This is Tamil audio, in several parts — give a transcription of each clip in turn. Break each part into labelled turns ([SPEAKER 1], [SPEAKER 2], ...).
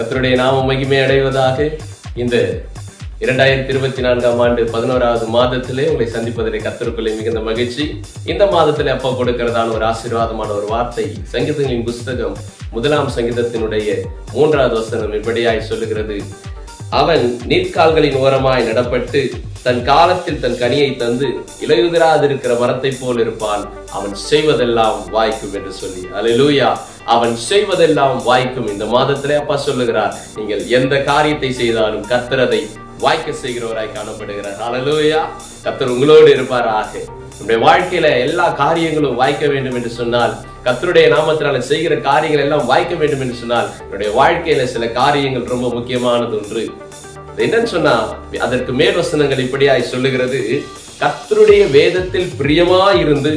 [SPEAKER 1] கத்தருடைய நாம மகிமை அடைவதாக இந்த இரண்டாயிரத்தி இருபத்தி நான்காம் ஆண்டு பதினோராவது மாதத்திலே உங்களை சந்திப்பதிலே கத்தருக்குள்ளே மிகுந்த மகிழ்ச்சி. இந்த மாதத்திலே அப்பா கொடுக்கிறதான ஒரு ஆசீர்வாதமான ஒரு வார்த்தை சங்கீதங்களின் புஸ்தகம் முதலாம் சங்கீதத்தினுடைய மூன்றாவது வசனம் இப்படியாய் சொல்லுகிறது. அவன் நீர்க்கால்களின் ஓரமாய் நடப்பட்டு தன் காலத்தில் தன் கனியை தந்து இலையுதிராதிருக்கிற மரத்தை போல் இருப்பான். அவன் செய்வதெல்லாம் வாய்க்கும் என்று சொல்லி. அல்லேலூயா அவன் செய்வதெல்லாம் வாய்க்கும். இந்த மாதத்திலே அப்பா சொல்லுகிறார் நீங்கள் எந்த காரியத்தை செய்தாலும் கர்த்தரதை வாய்க்க செய்கிறவராய் காணப்படுகிறார். அலலூயா கத்தர் உங்களோடு இருப்பாராக. உங்களுடைய வாழ்க்கையில எல்லா காரியங்களும் வாய்க்க வேண்டும் என்று சொன்னால் கத்தருடைய நாமத்தினால செய்கிற காரியங்கள் எல்லாம் வாய்க்க வேண்டும் என்று சொன்னால் என்னுடைய வாழ்க்கையில சில காரியங்கள் ரொம்ப முக்கியமானது ஒன்று. என்னன்னு சொன்னா அதற்கு மேல் வசனங்கள் இப்படியாய் சொல்லுகிறது கத்தருடைய வேதத்தில் பிரியமா இருந்து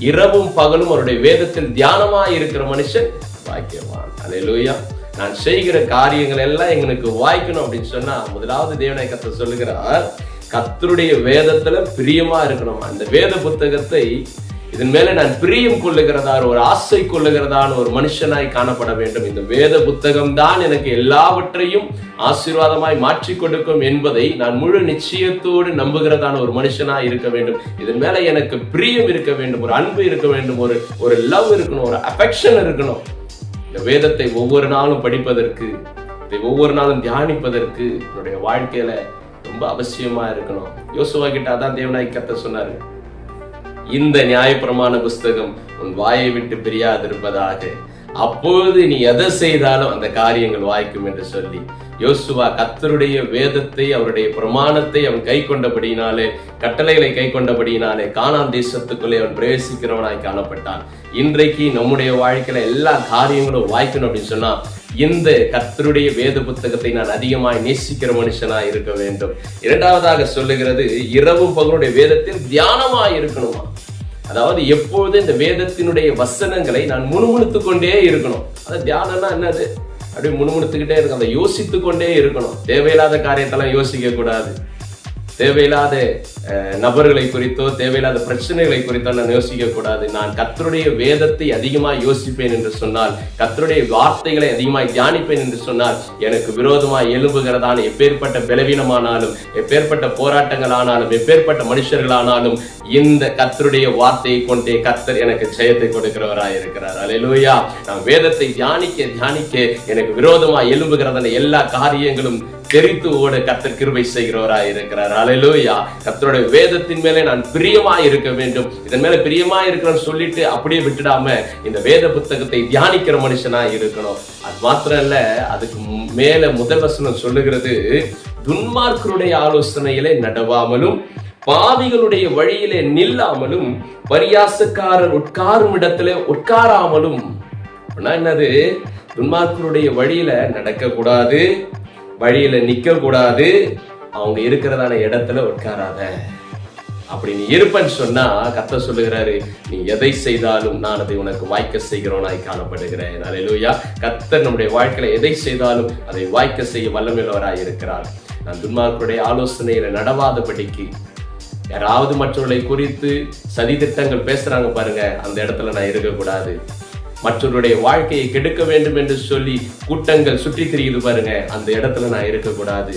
[SPEAKER 1] இரவும் பகலும் அவருடைய வேதத்தில் தியானமா இருக்கிற மனுஷன் வாக்கியவான் அலையலூயா நான் செய்கிற காரியங்கள் எல்லாம் எங்களுக்கு வாய்க்கணும் அப்படின்னு சொன்னா முதலாவது தேவனை கத்த சொல்லுகிறார் கத்தருடைய வேதத்துல பிரியமா இருக்கணும் அந்த வேத புத்தகத்தை இதன் மேல நான் பிரியம் கொள்ளுகிறதான ஒரு ஆசை கொள்ளுகிறதான ஒரு மனுஷனாய் காணப்பட வேண்டும். இந்த வேத புத்தகம் தான் எனக்கு எல்லாவற்றையும் ஆசீர்வாதமாய் மாற்றி கொடுக்கும் என்பதை நான் முழு நிச்சயத்தோடு நம்புகிறதான ஒரு மனுஷனாய் இருக்க வேண்டும். இதன் மேல எனக்கு பிரியம் இருக்க வேண்டும் ஒரு அன்பு இருக்க வேண்டும் ஒரு ஒரு லவ் இருக்கணும் ஒரு அஃபெக்ஷன் இருக்கணும். இந்த வேதத்தை ஒவ்வொரு நாளும் படிப்பதற்கு இதை ஒவ்வொரு நாளும் தியானிப்பதற்கு என்னுடைய வாழ்க்கையில ரொம்ப அவசியமா இருக்கணும். யோசுவா கிட்ட அதான் தேவனாய் கத்த சொன்னாரு. இந்த நியாயப்பிரமாண புஸ்தகம் உன் வாயை விட்டு பிரியாதிருப்பதாக. அப்போது நீ எதை செய்தாலும் அந்த காரியங்கள் வாய்க்கும் என்று சொல்லி யோசுவா கத்தருடைய வேதத்தை அவருடைய பிரமாணத்தை அவன் கை கொண்டபடியினாலே கட்டளைகளை கை கொண்டபடியினாலே கானான் தேசத்துக்குள்ளே அவன் பிரவேசிக்கிறவனாய் காணப்பட்டான். இன்றைக்கு நம்முடைய வாழ்க்கையில எல்லா காரியங்களும் வாய்க்கணும் அப்படின்னு சொன்னா இந்த கர்த்தருடைய வேத புத்தகத்தை நான் அதிகமாய் நேசிக்கிற மனுஷனா இருக்க வேண்டும். இரண்டாவதாக சொல்லுகிறது இரவு பகலுடைய வேதத்தில் தியானமாய் இருக்கணுமா? அதாவது எப்பொழுது இந்த வேதத்தினுடைய வசனங்களை நான் முணுமுணுத்து கொண்டே இருக்கணும். அது தியானம்னா என்னது? அப்படியே முணுமுணுத்துக்கிட்டே இருக்கும் அதை யோசித்து கொண்டே இருக்கணும். தேவையில்லாத காரியத்தெல்லாம் யோசிக்க கூடாது தேவையில்லாத அஹ், நபர்களை குறித்தோ தேவையில்லாத பிரச்சனைகளை குறித்தோ நான் யோசிக்க கூடாது. நான் கத்தருடைய வேதத்தை அதிகமாக யோசிப்பேன் என்று சொன்னால் கத்தருடைய வார்த்தைகளை அதிகமாக தியானிப்பேன் என்று சொன்னால் எனக்கு விரோதமாக எழும்புகிறதான எப்பேற்பட்ட பலவீனமானாலும் எப்பேற்பட்ட போராட்டங்கள் ஆனாலும் எப்பேற்பட்ட மனுஷர்களானாலும் இந்த கத்தருடைய வார்த்தையை கொண்டே கர்த்தர் எனக்கு ஜெயத்தை கொடுக்கிறவராக இருக்கிறார். அலையிலூயா நான் வேதத்தை தியானிக்க தியானிக்க எனக்கு விரோதமாக எழும்புகிறதான எல்லா காரியங்களும் தெரித்து ஓட கத்தர் கிருபை செய்கிறவராய் இருக்கிறார் அலையிலோயா கத்தருடைய வேதத்தின் மேலே நான் பிரியமா இருக்க வேண்டும். இதன் மேல பிரியமா இருக்கிறேன்னு சொல்லிட்டு அப்படியே விட்டுடாம இந்த வேத புத்தகத்தை தியானிக்கிற மனுஷனா இருக்கணும் அது மாத்திரம் இல்ல அதுக்கு மேல முதல் வசனம் சொல்லுகிறது துன்மார்க்கருடைய ஆலோசனையிலே நடவாமலும் பாவிகளுடைய வழியிலே நில்லாமலும் பரியாசக்காரர் உட்காரும் இடத்திலே உட்காராமலும். என்னது? துன்மார்க்கருடைய வழியில நடக்க கூடாது வழியில நிக்க கூடாது. அவங்க இருக்கிறதான இடத்துல உட்காராத. அப்படி நீ இருப்பன்னு சொன்னா கத்த சொல்லுகிறாரு நீ எதை செய்தாலும் நான் அதை உனக்கு வாய்க்க செய்கிறவனாய் காணப்படுகிறேன். அலையிலூயா கத்தர் நம்முடைய வாழ்க்கையில எதை செய்தாலும் அதை வாய்க்க செய்ய வல்லமையுள்ளவராய் இருக்கிறார். நான் துன்மார்க்கருடைய ஆலோசனையில நடவாதபடிக்கு யாராவது மற்றவர்களை குறித்து சதி திட்டங்கள் பேசுறாங்க பாருங்க அந்த இடத்துல நான் இருக்கக்கூடாது. மற்றவருடைய வாழ்க்கையை கெடுக்க வேண்டும் என்று சொல்லி கூட்டங்கள் சுற்றி திரியுது பாருங்க. அந்த இடத்துல நான் இருக்கக்கூடாது.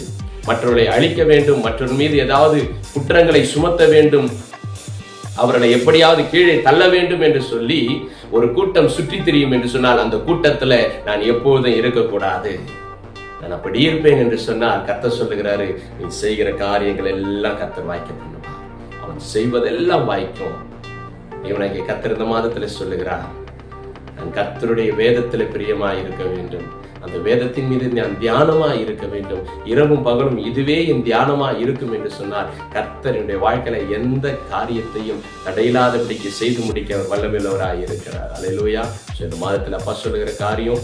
[SPEAKER 1] மற்றவர்களை அழிக்க வேண்டும். மற்றவர் மீது ஏதாவது குற்றங்களை சுமத்த வேண்டும். அவர்களை எப்படியாவது கீழே தள்ள வேண்டும் என்று சொல்லி ஒரு கூட்டம் சுற்றி திரியும் என்று சொன்னால் அந்த கூட்டத்துல நான் எப்போதும் இருக்கக்கூடாது. நான் அப்படி இருப்பேன் என்று சொன்னால் கர்த்தர் சொல்லுகிறாரு நீ செய்கிற காரியங்கள் எல்லாம் கர்த்தர் வாய்க்க பண்ணுவா அவன் செய்வதெல்லாம் வாய்க்கும். இவனுக்கு கத்திருந்த மாதத்துல சொல்லுகிறான் நான் கர்த்தருடைய வேதத்துல பிரியமாக இருக்க வேண்டும். அந்த வேதத்தின் மீது நான் தியானமா இருக்க வேண்டும். இரவும் பகலும் இதுவே என் தியானமா இருக்கும் என்று சொன்னார். கர்த்தர் என்னுடைய வாழ்க்கையில எந்த காரியத்தையும் தடையில்லாதபடிக்கு செய்து முடிக்க வல்லமில்லவராக இருக்கிறார் அலையிலூயா ஸோ இந்த மாதத்தில் அப்பா சொல்லுகிற காரியம்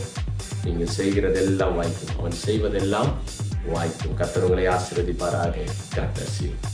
[SPEAKER 1] நீங்க செய்கிறதெல்லாம் வாய்க்கும். அவன் செய்வதெல்லாம் வாய்க்கும். கர்த்தர் உங்களை ஆசிர்வதிப்பாராக. கர்த்தர் bless.